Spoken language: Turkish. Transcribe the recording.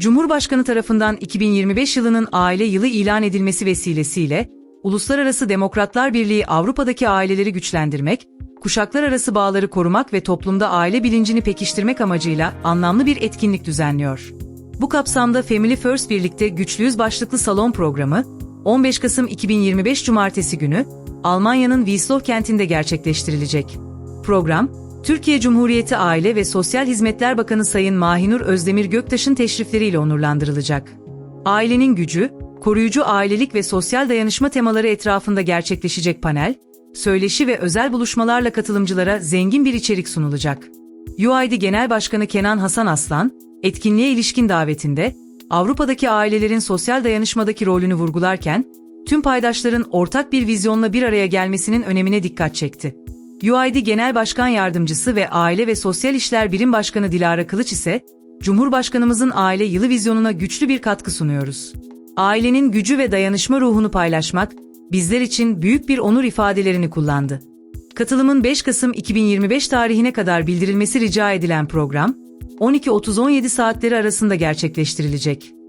Cumhurbaşkanı tarafından 2025 yılının aile yılı ilan edilmesi vesilesiyle, Uluslararası Demokratlar Birliği Avrupa'daki aileleri güçlendirmek, kuşaklar arası bağları korumak ve toplumda aile bilincini pekiştirmek amacıyla anlamlı bir etkinlik düzenliyor. Bu kapsamda Family First birlikte Güçlüyüz başlıklı salon programı, 15 Kasım 2025 Cumartesi günü, Almanya'nın Wieslow kentinde gerçekleştirilecek. Program, Türkiye Cumhuriyeti Aile ve Sosyal Hizmetler Bakanı Sayın Mahinur Özdemir Göktaş'ın teşrifleriyle onurlandırılacak. Ailenin gücü, koruyucu ailelik ve sosyal dayanışma temaları etrafında gerçekleşecek panel, söyleşi ve özel buluşmalarla katılımcılara zengin bir içerik sunulacak. UID Genel Başkanı Kenan Hasan Aslan, etkinliğe ilişkin davetinde, Avrupa'daki ailelerin sosyal dayanışmadaki rolünü vurgularken, tüm paydaşların ortak bir vizyonla bir araya gelmesinin önemine dikkat çekti. UID Genel Başkan Yardımcısı ve Aile ve Sosyal İşler Birim Başkanı Dilara Kılıç ise, Cumhurbaşkanımızın aile yılı vizyonuna güçlü bir katkı sunuyoruz. Ailenin gücü ve dayanışma ruhunu paylaşmak, bizler için büyük bir onur ifadelerini kullandı. Katılımın 5 Kasım 2025 tarihine kadar bildirilmesi rica edilen program, 12.30-17 saatleri arasında gerçekleştirilecek.